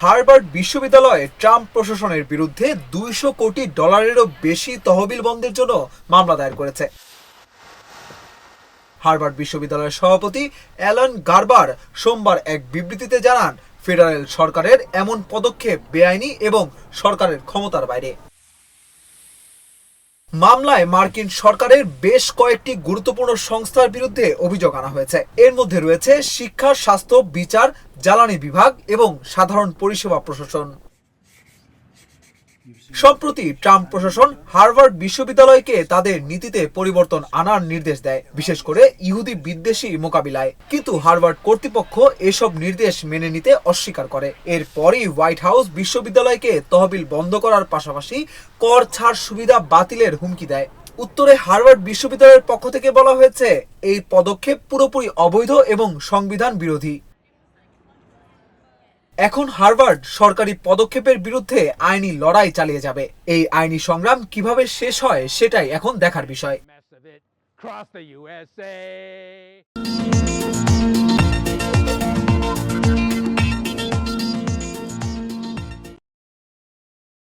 Harvard বিশ্ববিদ্যালয়ে Trump প্রশাসনের বিরুদ্ধে দুইশো কোটি ডলারেরও বেশি তহবিল বন্ধের জন্য মামলা দায়ের করেছে। হার্ভার্ড বিশ্ববিদ্যালয়ের সভাপতি অ্যালান গার্বার সোমবার এক বিবৃতিতে জানান, ফেডারেল সরকারের এমন পদক্ষেপ বেআইনি এবং সরকারের ক্ষমতার বাইরে। মামলায় মার্কিন সরকারের বেশ কয়েকটি গুরুত্বপূর্ণ সংস্থার বিরুদ্ধে অভিযোগ আনা হয়েছে। এর মধ্যে রয়েছে শিক্ষা, স্বাস্থ্য, বিচার, জ্বালানি বিভাগ এবং সাধারণ পরিষেবা প্রশাসন। সম্প্রতি ট্রাম্প প্রশাসন হার্ভার্ড বিশ্ববিদ্যালয়কে তাদের নীতিতে পরিবর্তন আনার নির্দেশ দেয়, বিশেষ করে ইহুদি বিদ্বেষী মোকাবিলায়। কিন্তু হার্ভার্ড কর্তৃপক্ষ এসব নির্দেশ মেনে নিতে অস্বীকার করে। এরপরই হোয়াইট হাউস বিশ্ববিদ্যালয়কে তহবিল বন্ধ করার পাশাপাশি কর ছাড় সুবিধা বাতিলের হুমকি দেয়। উত্তরে হার্ভার্ড বিশ্ববিদ্যালয়ের পক্ষ থেকে বলা হয়েছে, এই পদক্ষেপ পুরোপুরি অবৈধ এবং সংবিধান বিরোধী। এখন হার্ভার্ড সরকারি পদক্ষেপের বিরুদ্ধে আইনি লড়াই চালিয়ে যাবে। এই আইনি সংগ্রাম কীভাবে শেষ হয় সেটাই এখন দেখার বিষয়।